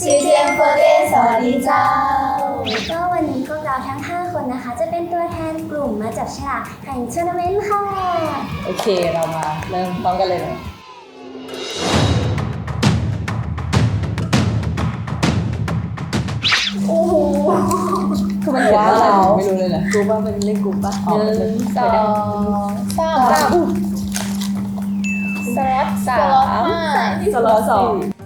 CGM48 สวัสดีเจ้า ก็วันนี้พวกเราทั้ง 5 คนนะคะ จะเป็นตัวแทนกลุ่มมาจับฉลากแข่งทัวร์นาเมนต์ค่ะ โอเคเรามาเริ่มพร้อมกันเลยนะโอ้โหคือมันว้าวเราไม่รู้เลยนะกรุ๊ปว่าเป็นเล่นกรุ๊ปป่ะหนึ่งสองสามสามแซฟสามสล็อตสองเย้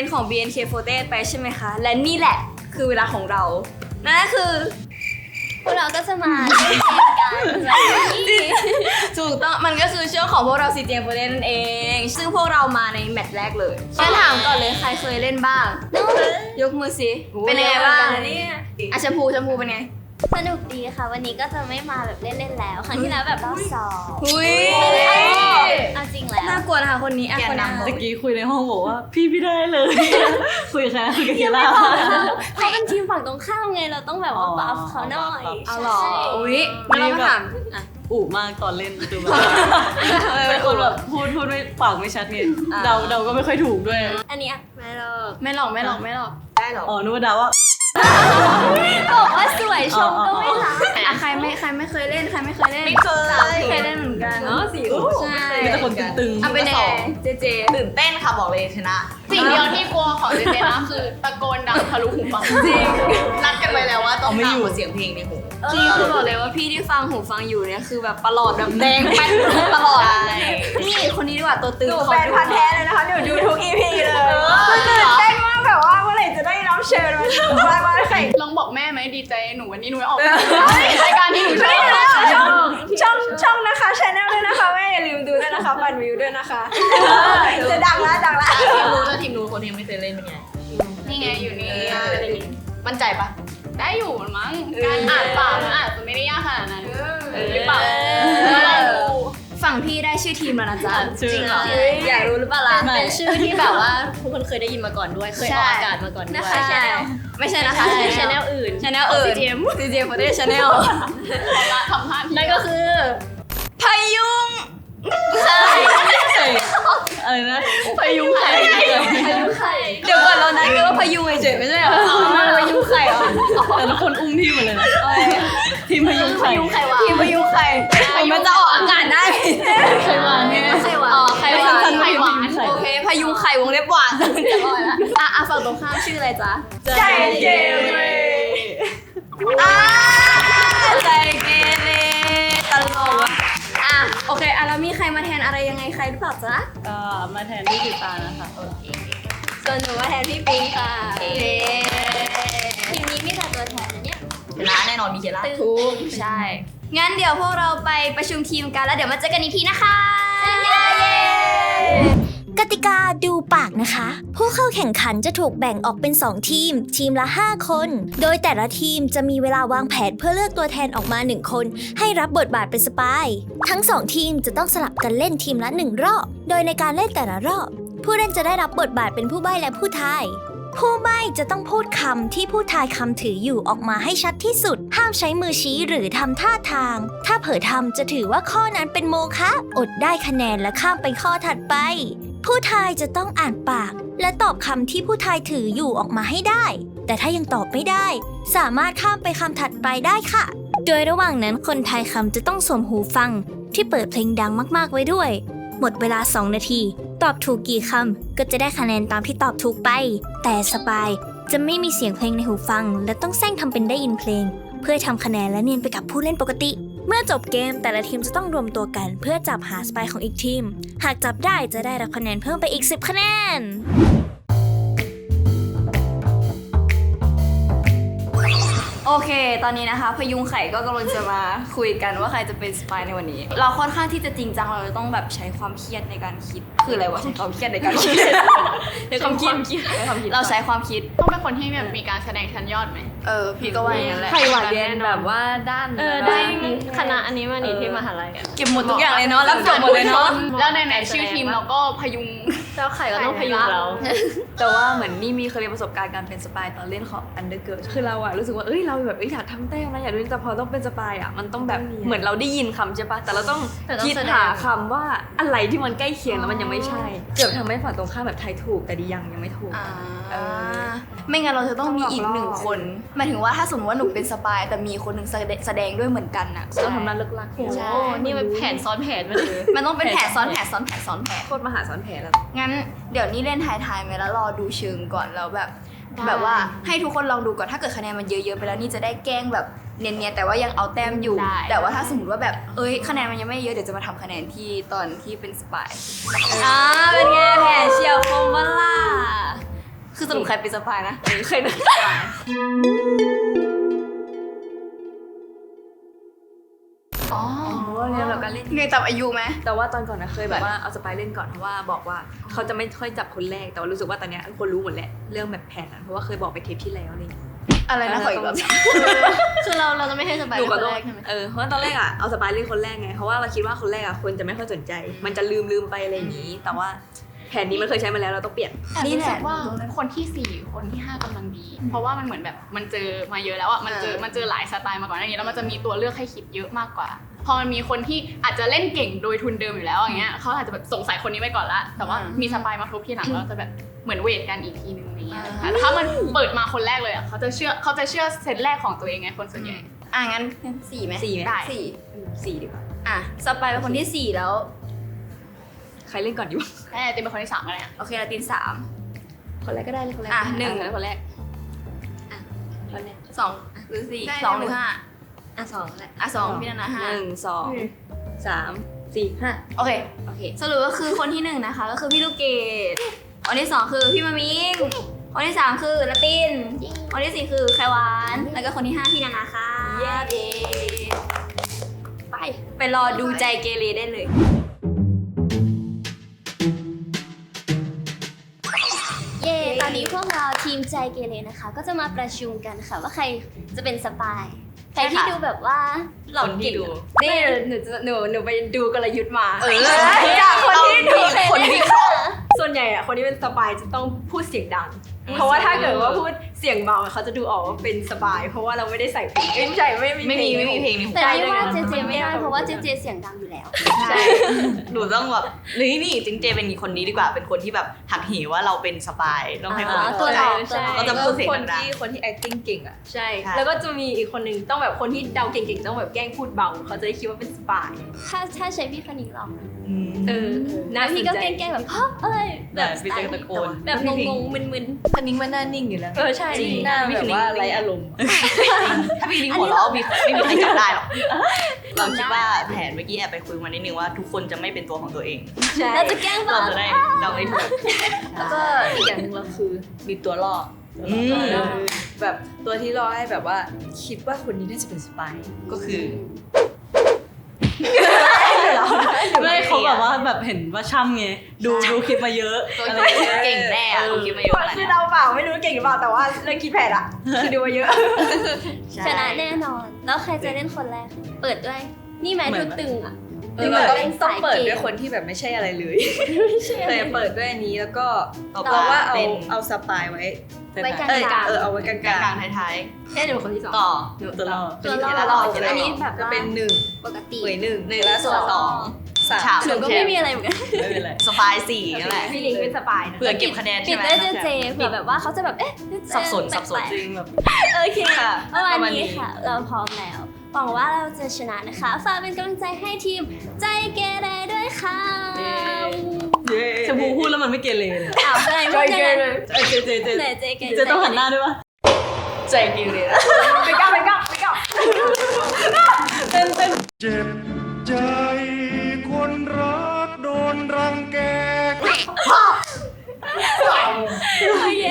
นาเมนต์ของ BNK48 ไปใช่ไหมคะ และนี่แหละคือเวลาของเรา นั่นก็คือ พวกเราก็จะมาเล่นเกมกันแบบนี้ถูกต้องมันก็คือช่วงของพวกเรา CGM48 นั่นเอง ซึ่งพวกเรามาในแมตช์แรกเลยฉันถามก่อนเลยใครเคยเล่นบ้าง ยกมือสิ เป็นยังไงบ้างอะชมพูชมพูเป็นไง สนุกดีค่ะ วันนี้ก็จะไม่มาแบบเล่นๆแล้ว ครั้งที่แล้วแบบรอบสอง หุยเอาจริง แล้ว น่ากลัวนะคะคนนี้อะคนนี้ตะกี้คุยในห้องบอกว่า พี่พี่ได้เลย คุยกับใครคุยกับเคล่าเขาเป็นทีมฝั่งตรงข้ามไงเราต้องแบบว่าบัฟเขาหน่อยเอาเหรอใช่อุ้ยงั้นเรามาถามอะอุมากตอนเล่นคือแบบเป็นคนแบบพูดพูดไม่ปากไม่ชัดไงเดาเดาก็ไม่ค่อยถูกด้วย อันเนี้ยไม่หรอกไม่หลอกไม่หลอกไม่หลอก ได้หรออ๋อนึกว่าเดาว่าบอกว่าสวยชมก็ไม่รักอะใครไม่ใครไม่เคยเล่นใครไม่เคยเล่นไม่เคย ไม่เคยเล่นเหมือนกันเนาะสี่ใช่ มีแต่คนตึงอะเป็นยังไงเจเจ ตื่นเต้นค่ะบอกเลยชนะ สิ่งเดียวที่กลัวของเจเจนะคือตะโกนดังทะลุหูฟังจริง นัดกันไว้แล้วว่าต้องตามหัวเสียงเพลงในหูจริงคือบอกเลยว่าพี่ที่ฟังหูฟังอยู่เนี่ยคือแบบประหลอดแบบแดงแป๊ดตลอดใช่นี่คนนี้ดีกว่าตัวตึงหนูเขาแฟนพันธ์แท้เลยนะคะหนูดูทุก EP เลยตื่นเต้น เชิญมาถึงบ้านบ้านใครลองบอกแม่ไหมดีใจหนูวันนี้หนูไม่ออกรายการที่หนูชอบช่องช่องช่องนะคะชแนลด้วยนะคะแม่อย่าลืมดูด้วยนะคะปั่นวิวด้วยนะคะจะดังละดังละทีมรู้แล้วทีมรู้คนที่ยังไม่เคยเล่นเป็นไงนี่ไงอยู่นี่มั่นใจปะได้อยู่มั้งการอ่านปากมันอาจจะไม่ได้ยากขนาดนั้นหรือเปล่าแล้วลองดู ฝั่งพี่ได้ชื่อทีมแล้วนะจ๊ะๆชื่ออยากรู้หรือเปล่าล่ะเป็นชื่อที่แบบว่าทุกคนเคยได้ยินมาก่อนด้วย เคยออกอากาศมาก่อนด้วยนะคะใช่ไม่ใช่นะคะชแนลอื่นชแนลอื่น CGM CGM โฟเดชแนลทำท่าที่นั่นก็คือพายุงอะไรนะพายุไข่เดี๋ยวก่ อนเรานัดกันว่าพายุงเฉยๆไม่ใช่เหรอพายุไข่เหรอแต่ละคนอุ้มทีมหมดเลยนะทีมพายุไข่ใครวะทีมพายุไข่มันจะออกอากาศได้ใครมาเนี่ยใครวะอ๋อไข่หวานสั้นๆไข่หวานไข่หวานโอเคพายุไข่วงเล็บหวานจะรอดละอะอะฝั่งตรงข้ามชื่ออะไรจ๊ะใจเกเรอ่าใจเกเรตลกว่ะอะโอเคอะแล้วมีใครมาแทนอะไรยังไงใครหรือเปล่าจ๊ะก็มาแทนที่ติดตานะคะ ส่วนหนูมาแทนพี่ปิงค่ะเย้ทีมนี้มีแต่ตัวแทนนะเนี่ยชนะแน่นอนมีเคล่าทุกใช่ งั้นเดี๋ยวพวกเราไปประชุมทีมกันแล้วเดี๋ยวมาเจอกันอีกทีนะคะกติกาดูปากนะคะ ผู้เข้าแข่งขันจะถูกแบ่งออกเป็น 2 ทีม ทีมละ 5 คน โดยแต่ละทีมจะมีเวลาวางแผนเพื่อเลือกตัวแทนออกมา 1 คน ให้รับบทบาทเป็นสปาย ทั้ง 2 ทีมจะต้องสลับกันเล่นทีมละ 1 รอบ โดยในการเล่นแต่ละรอบ ผู้เล่นจะได้รับบทบาทเป็นผู้ใบ้และผู้ทาย ผู้ใบ้จะต้องพูดคำที่ผู้ทายคำถืออยู่ออกมาให้ชัดที่สุด ห้ามใช้มือชี้หรือทำท่าทาง ถ้าเผลอทำจะถือว่าข้อนั้นเป็นโมฆะอดได้คะแนนและข้ามไปข้อถัดไป ผู้ทายจะต้องอ่านปาก และตอบคำที่ผู้ทายถืออยู่ออกมาให้ได้ แต่ถ้ายังตอบไม่ได้ สามารถข้ามไปคำถัดไปได้ค่ะ โดยระหว่างนั้นคนทายคำจะต้องสวมหูฟัง ที่เปิดเพลงดังมากๆไว้ด้วย หมดเวลา 2 นาที ตอบถูกกี่คำก็จะได้คะแนนตามที่ตอบถูกไป แต่สปายจะไม่มีเสียงเพลงในหูฟัง และต้องแซงทำเป็นได้ยินเพลง เพื่อทำคะแนนและเนียนไปกับผู้เล่นปกติ เมื่อจบเกมแต่ละทีมจะต้องรวมตัวกัน เพื่อจับหาสปายของอีกทีม หากจับได้จะได้รับคะแนนเพิ่มไปอีก 10 คะแนน โอโอเค ตอนนี้นะคะ พยุงไข่ก็กำลังจะมาคุยกันว่าใครจะเป็นสปายในวันนี้ เราค่อนข้างที่จะจริงจังเราจะต้องแบบใช้ความเครียดในการคิด คืออะไรวะใช้ความเครียดในการคิดใช้ความคิดเราใช้ความคิด ต้องเป็นคนที่แบบมีการแสดงชั้นยอดไหมเออ พี่ก็ว่าอย่างนั้นแหละใครหวานเรียนแบบว่าด้านเออได้คณะอันนี้มานี่ที่มหาลัยอะเก็บหมดทุกอย่างเลยเนาะรับจบหมดเลยเนาะแล้วในไหนๆชื่อทีมเราก็พยุงเจ้าไข่ก็ต้องพยุงเรา แต่ว่าเหมือนนี่มีเคยมีประสบการณ์การเป็นสปายตอนเล่นของ Undergirl คือเราอะรู้สึกว่าเอ้ยเราแบบเอ้ยอยากทำแต้มนะอยากเล่นแต่พอต้องเป็นสปายอะมันต้องแบบเหมือนเราได้ยินคำใช่ปะแต่เราต้องแต่ต้องคิดแสดงหาคำว่าอะไรที่มันใกล้เคียงแล้วมันยังไม่ใช่ เกือบทำให้ฝั่งตรงข้ามแบบทายถูกแต่ดียังยังไม่ถูกอ่าไม่งั้นเราจะต้องมีอีกหนึ่งคนหมายถึงว่าถ้าสมมติว่าหนูเป็นสปายแต่มีคนหนึ่งแสดงแสดงด้วยเหมือนกันอะต้องทำหน้าเลิกลักใช่โอ้นี่มันแผนซ้อนแผนมาเลยมันต้องเป็นแผนซ้อนแผนซ้อนแผนซ้อนแผนโคตรมหาซ้อนแผนแล้วงั้นเดี๋ยวนี้เล่นทายทายๆไหมแล้วรอดูเชิงก่อนแล้วแบบแบบว่าให้ทุกคนลองดูก่อนถ้าเกิดคะแนนมันเยอะๆไปแล้วนี่จะได้แกล้งแบบเนียนๆแต่ว่ายังเอาแต้มอยู่ ได้ แต่ว่าถ้าสมมติว่าแบบเอ้ยคะแนนมันยังไม่เยอะเดี๋ยวจะมาทำคะแนนที่ตอนที่เป็นสปายอ่าเป็นไงแผนเชียวคมบ้าล่ะคือสรุปใครเป็นสปายนะเคยเป็นสปาย อ๋อ เพราะว่าเนี่ยเราก็เล่นเรียนจับอายุไหม แต่ว่าตอนก่อนนะเคยแบบว่าเอาสปายเล่นก่อนเพราะว่าบอกว่าเขาจะไม่ค่อยจับคนแรกแต่ว่ารู้สึกว่าตอนเนี้ยคนรู้หมดแหละเรื่องแบบแผนนั้นเพราะว่าเคยบอกไปเทปที่แล้วอะไรอย่างเงี้ย อะไรนะขออีกรอบ คือเราเราจะไม่ให้สบายหนูคก็นต้อแรงกใช่ไหม เออเพราะว่าตอนแรกอะเอาสปายเล่นคนแรกไงเพราะว่าเราคิดว่าคนแรกอะคนจะไม่ค่อยสนใจ มันจะลืมลืมไปอะไรอย่างนี้ แต่ว่าแผนนี้มันเคยใช้มาแล้วเราต้องเปลี่ยนนี่นี่แหแหละละว่าคนที่สี่คนที่ห้ากำลังดี เพราะว่ามันเหมือนแบบมันเจอมาเยอะแล้วอะมันเจอมันเจอหลายสไตล์มาก่อนหน้านี้แล้วมันจะมีตัวเลือกให้คิดเยอะมากกว่า พอมันมีคนที่อาจจะเล่นเก่งโดยทุนเดิมอยู่แล้วอย่างเงี้ยเขาอาจจะแบบสงสัยคนนี้ไว้ก่อนละแต่ว่ามีสปายมาทบทีหลังแล้วจะแบบเหมือนเวทกันอีกทีนึงอะไรเงี้ยแต่ถ้ามันเปิดมาคนแรกเลยอะเขาจะเชื่อเขาจะเชื่อเซตแรกของตัวเองไงคนส่วนใหญ่อะงั้นสี่ไหมสี่ไหมได้สี่สี่ดีกว่าอะสปายเป็นคนที่สี่แล้ว ใครเล่นก่อนดีวะแม่เต็มเป็นคนที่สามแล้วเนี่ยโอเคลาตินสามคนแรกก็ได้เลยคนแรกอะหนึ่งคนแรกคนแรกสองหรือสี่ได้สองหรือห้า อะสองแหละอะสองพี่นานาห้าหนึ่งสองสามสี่ห้าโอเคโอเค สรุปก็คือคนที่หนึ่งนะคะ ก็คือพี่ลูกเกดคนที่สองคือพี่มามิงคนที่สามคือละตินคนที่สี่คือไขหวาน แล้วก็คนที่ห้าพี่นานาค่ะเย้ไปไปรอดูใจเกเรได้เลยเย่ตอนนี้พวกเราทีมใจเกเรนะคะ ก็จะมาประชุมกันค่ะว่าใครจะเป็นสปาย ใครที่ดูแบบว่าหล่อคนที่เก่งดูนี่หนูจะหนูหนูไปดูกลยุทธ์มาเออจากคนที่ดูคนที่เขาส่วนใหญ่อะคนที่เป็นสปายจะต้องพูดเสียงดัง เพราะว่าถ้าเกิดว่าพูด เสียงเบาเขาจะดูออกว่าเป็นสปาย เพราะว่าเราไม่ได้ใส่เพลงเอ้ยไม่ใช่ไม่มีไม่มีเพลงไม่มีเพลงในหัวแต่ใจนี่เลยว่านะเจเจไม่ได้เพราะว่าเจเจเสียงดังอยู่แล้ว ใช่หนูต้องแบบนี่นี่จริงเจเป็นคนนี้ดีกว่าเป็นคนที่แบบหักเหว่าเราเป็นสปายต้องให้คนอ่าตัวหลอกใช่ก็จะพูดเสียงคนดัง ที่คนที่ acting เก่งอะ ใช่ใช่แล้วก็จะมีอีกคนหนึ่งต้องแบบคนที่เดาเก่งๆ ต้องแบบแกล้งพูดเบา เขาจะได้คิดว่าเป็นสปายถ้าถ้าใช้พี่คณิงลองๆอืม เออแล้วพี่ก็แกล้งๆแบบฮะอะไรแบบพี่เจก็ตะโกน แบบงงๆมึนคันนิ้งมันหน้านิ่งอยู่แล้ว เออใช่จริงหน้าแบบว่าไร้อารมณ์ ถ้าพี่นิ้งหัวเราะมีไม่มีใครจับได้หรอกเราคิดว่าแผนเมื่อกี้แอบไปคุยมานิดนึงว่าทุกคนจะไม่เป็นตัวของตัวเองใช่ๆเราจะแกล้งแบเราบจะได้เราไม่ถูกแล้วก็อีกอย่างหนึ่งเราคือมีตัวล่ออืมเออแบบตัวที่ล่อให้แบบว่าคิดว่าคนนี้น่าจะเป็นสปายก็คือ ไม่เขาแบบว่าแบบเห็นว่าช่ำไงดูดูคลิปมาเยอะตัวอะไรที่อย่างเงี้ยเก่งแน่อะเราคิดมาเยอะขนาดคือเนี้ยเราเปล่าไม่รู้เก่งหรือเปล่าแต่ว่าเรื่องคิดแผนอะคือดูมาเยอะชนะแน่นอน แล้วใครจะเล่นคนแรกเปิดด้วยนี่ไหมทุนตึงอะ เออเราต้องต้องเปิดด้วยคนที่แบบไม่ใช่อะไรเลยแต่เปิดด้วยอันนี้แล้วก็ต่อไปเราว่าเอาเป็นเอาสปายไว้ไว้กลางเออๆเออเอาไว้กลางกลางๆท้ายๆแค่หนึ่งคนที่สองๆต่อตัวเราตัวล่อเป็นเคล็ดลับอันนี้แบบจะว่าเป็นหนึ่งปกติเหวยหนึ่งหนึ่งและส่วนสองสามฉาบหนูก็ไม่มีอะไรเหมือนกันไม่เป็นไรสปายสี่นั่นแหละพี่ลิงเป็นสปายนะเพื่อเก็บคะแนนปิใช่ดไหมด้วยเจเจเผื่อแบบว่าเขาจะแบบเอ๊ะเจเจสับสนสับสนแปลกๆจริงแบบโอเคค่ะประมาณประมาณนี้นี้ค่ะ เราพร้อมแล้ว หวังว่าเราจะชนะนะคะ ฝากเป็นกำลังใจให้ทีมใจเกเรด้วยค่ะชมพูพูดแล้วมันไม่เกเรเลยอ้าวอะไรใจไม่เกได้เรเออเจเจเจไหนเจเกเจต้องหันหน้าด้วยปะใจดีเลยนะไปก้าวไปก้าวไปก้าวเต้นเต้นเจ็บใจคนรักโดนรังแกโอเค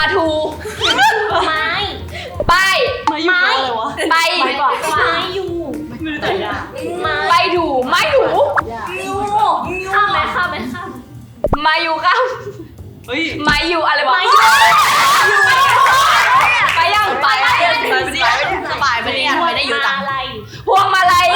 ลาทูไม้ไปไมาอยู่อะไรวะไปไม้อยู่ไมือแต่ยาไปดูไม่ดูยูข้ามไหมข้ามไหมข้ามมาอยู่ข้ามเฮ้าอยู่อะไรบอกไปยังไปไปไปสบายไปเนี่ยไม่ได้อยู่ต่างพวงมาลัย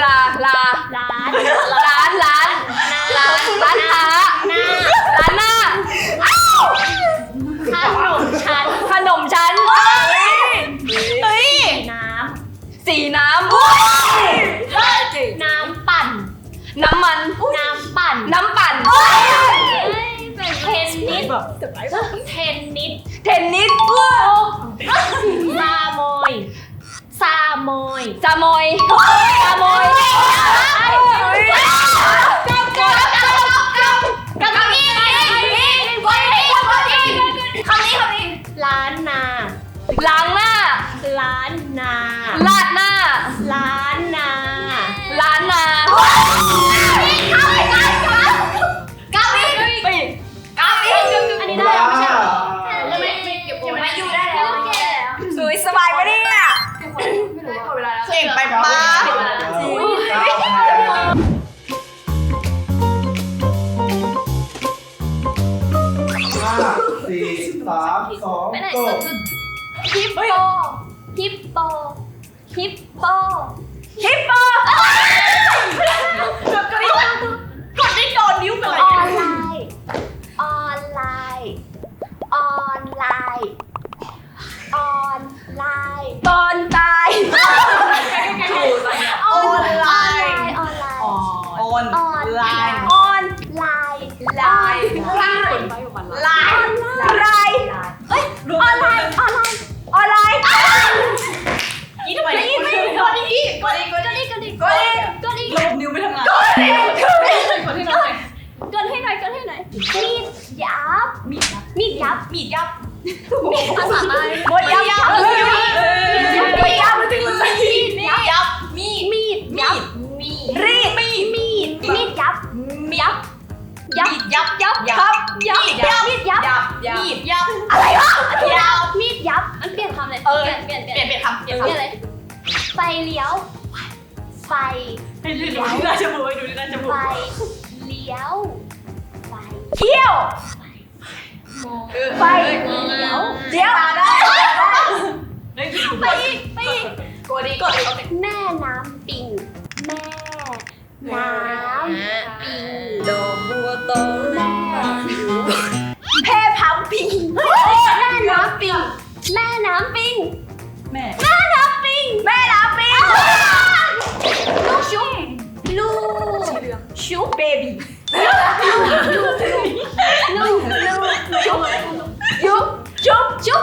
ราลาร้านร้านร้านร้านร้นค้าร้านหน้าขนมชั้นขนมชั้นเฮ้ยน้ำสีน้ำน้ำปั่น น้ำมันน้ำปั่นน้ำปั่นเทนนิสเทนนิสเทนนิสลาโมย ซามอยจามอยจามอยล้านนา ล้างหน้า กดอีกกดอีกกดอีกกดอีกกดอีกลบนิ้วไม่ทำงานกดอีกกดอีกกดให้หน่อยกดให้หน่อยกดให้หน่อยมีดยับมีดยับมีดยับมีดยับภาษาใต้หมดยับมีดยับมีดยับมีดยับมีดมีดยับมีดรีดมีดมีดมีดยับมีดยับยับยับยับยับยับยับมีดยับมีดยับอะไรวะมีดยับมีดยับมันเปลี่ยนคำเลยเออเปลี่ยนเปลี่ยนเปลี่ยนคำเปลี่ยนอะไร ไฟเลี้ยว ไฟ ให้ดูที่ราชบุรีดูที่ราชบุไฟเลี้ยว ไฟ เที่ยว ไฟเลี้ยว เดี๋ยวได้ไปอีกไปอีกกดดีกดดีแม่น้ำปิง แม่ น้ำปิง ดอกบัวตองแม่ แพ้พัมพิง แม่น้ำปิง แม่น้ำปิง แม่ แม่น้ำ ปิงแม่น้ำปิงลูกชุบลูกชูเบบี้ลูกลูกชุบยุบจุ๊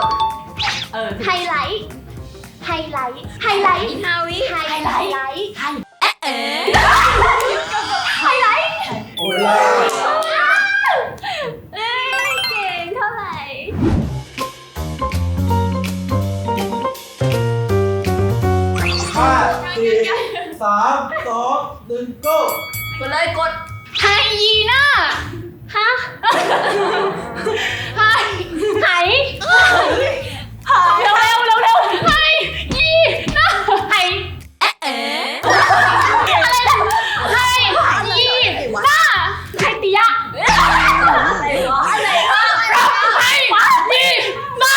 ามสองหนึ่ง go กดเลยกดไฮยีน่าฮะไฮไหเร็วเร็วเร็วเร็วไฮยีน่าไฮอะไรนะไฮยีน่าไฮติยะอะไรวะไฮยีน่า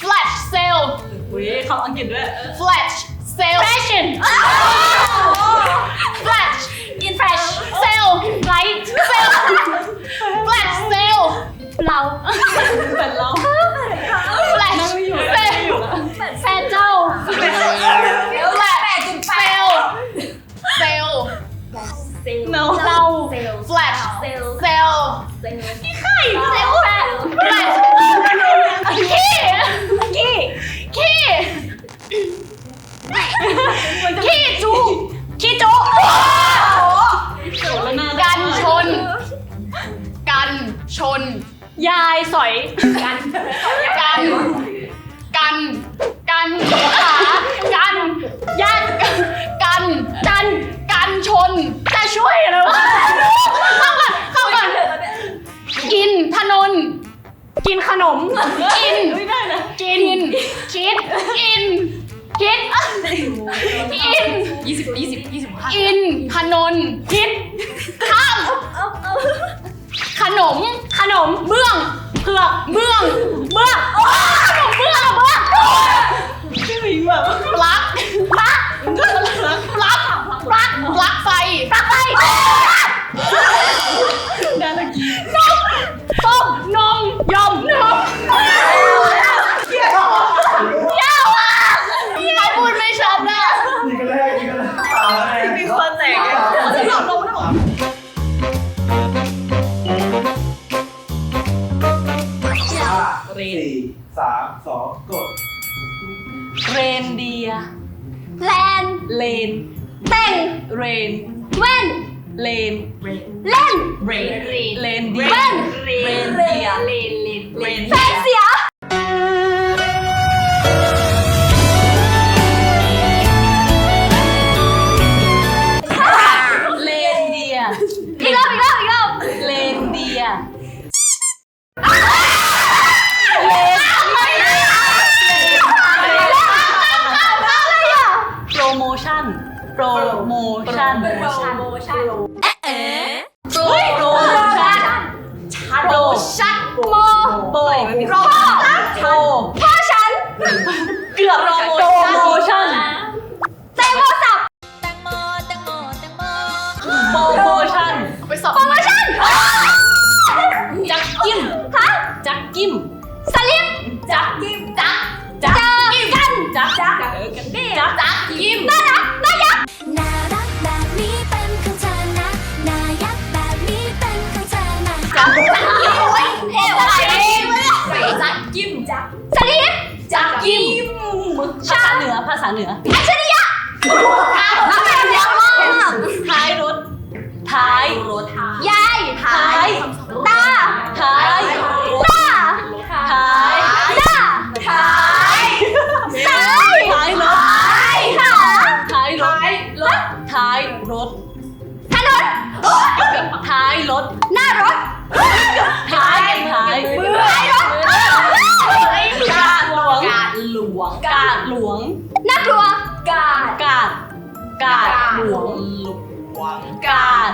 flash sale อุ้ยเขาอังกฤษด้วย flash sale fashion flash in flash sale light sale flash sale เราเหมือนเรา flash นั่งไม่อยู่ sale นั่งไม่อยู่แล้วแฟนเจ้าเดี๋ยวแหละแปดจุดแปด sale เซล no เราเซล flash เซล sale เซลไข่เซลแฟน flash ขี้ขี้ขี้ ขี้จุขี้จูแล้วหน้ากันชน กันชน ยายสอยกัน อินยี่สิบยี่สิบยี่สิบห้าอินขนนคิดข้ามขนม ขนม เบื้อง เผือก เบื้อง เบื้องโอ้ขนมเบื้องเบื้องชื่อหมิงแบบปลั๊กปลั๊กปลั๊กปลั๊กปลั๊กไฟปลั๊กไฟดารากี จักกิ้มภาษาเหนือภาษาเหนืออัจฉริยะเอาแบบเยอะมากท้ายรถท้ายรถยายท้ายตาท้าย วง กาดหลวง น่ากลัว กาด กาด กาดหลวง หลวง กาด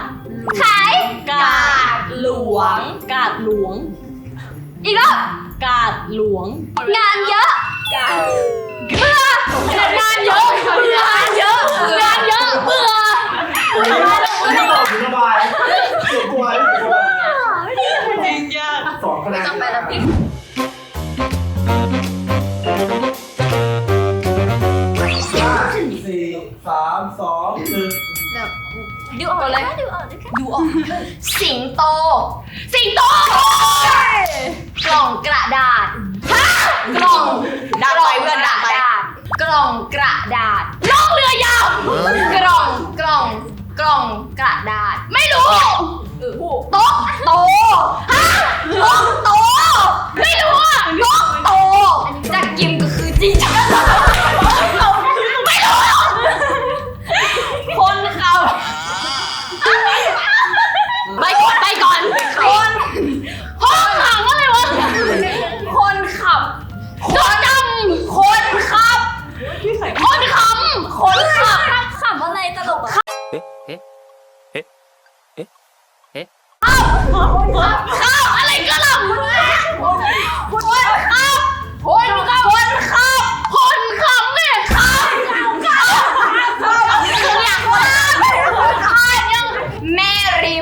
ขาย กาดหลวง กาดหลวง อีกรอบกาดหลวง งานเยอะเบื่องานเยอะงานเยอะงานเยอะเบื่ออันนี้บอกถึงระบายเสียงกลัวเสียงกลัวจริงยากสองคะแนนต้องไปแล้ว สี่สามสองหนึ่งดูออกเลยดูออกดูออก สิงโต สิงโต กล่องกระดาษฮะกล่องด่าไปเพื่อนด่าไป กล่องกระดาษล่องเรือยาวกล่องกล่องกล่องกระดาษ ไม่รู้โต๊ะ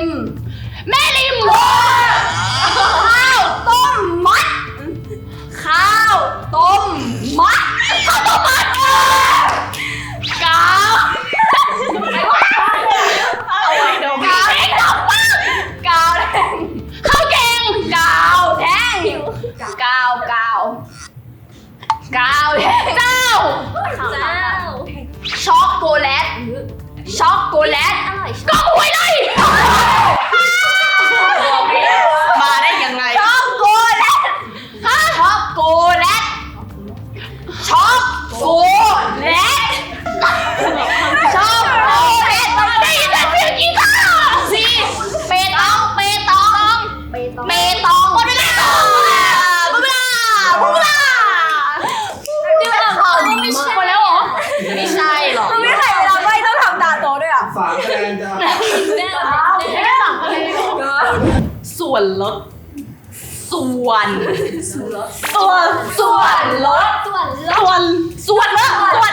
มแม่ริมข้ วนลดส่วนส่วนส่วนลดส่วนลดส่วนส่วนละส่วนส่วนละ